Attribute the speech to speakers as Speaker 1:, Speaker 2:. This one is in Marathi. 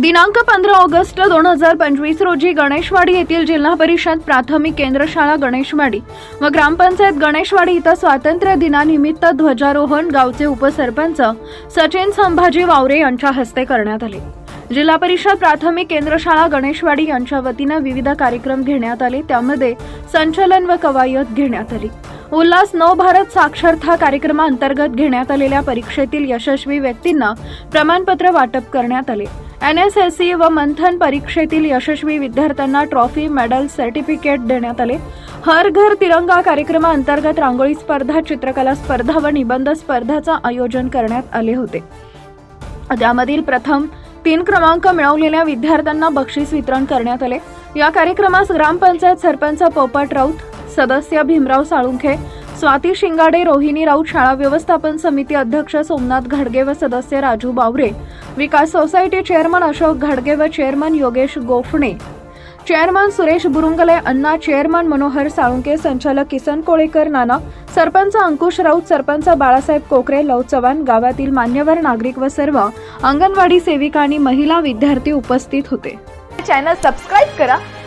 Speaker 1: दिनांक पंधरा ऑगस्ट दोन हजार पंचवीस रोजी गणेशवाडी येथील जिल्हा परिषद प्राथमिक केंद्रशाळा गणेशवाडी व ग्रामपंचायत गणेशवाडी इथं स्वातंत्र्य दिनानिमित्त ध्वजारोहण गावचे उपसरपंच सचिन संभाजी वावरे यांच्या हस्ते करण्यात आले. जिल्हा परिषद प्राथमिक केंद्रशाळा गणेशवाडी यांच्या वतीनं विविध कार्यक्रम घेण्यात आले. त्यामध्ये संचलन व कवायत घेण्यात आली. उल्हास नव भारत साक्षरता कार्यक्रमाअंतर्गत घेण्यात आलेल्या परीक्षेतील यशस्वी व्यक्तींना प्रमाणपत्र वाटप करण्यात आले. एन एस एस सी व मंथन परीक्षेतील यशस्वी विद्यार्थ्यांना ट्रॉफी मेडल सर्टिफिकेट देण्यात आले. हर घर तिरंगा कार्यक्रमाअंतर्गत रांगोळी स्पर्धा चित्रकला स्पर्धा व निबंध स्पर्धाचं आयोजन करण्यात आले होते. त्यामधील प्रथम तीन क्रमांक मिळवलेल्या विद्यार्थ्यांना बक्षीस वितरण करण्यात आले. या कार्यक्रमास ग्रामपंचायत सरपंच पोपट राऊत सदस्य भीमराव साळुंखे स्वाती शिंगाडे रोहिणी राऊत शाळा व्यवस्थापन समिती अध्यक्ष सोमनाथ घाडगे व सदस्य राजू बावरे विकास सोसायटी चेअरमन अशोक घाडगे व chairman Yogesh Gophane. Chairman Suresh Burungale Anna chairman Manohar Salunke संचालक किसन कोळेकर नाना सरपंच अंकुश राऊत सरपंच बाळासाहेब कोकरे लव चव्हाण गावातील मान्यवर नागरिक व सर्व अंगणवाडी सेविका आणि महिला विद्यार्थी उपस्थित होते.
Speaker 2: चॅनल सबस्क्राईब करा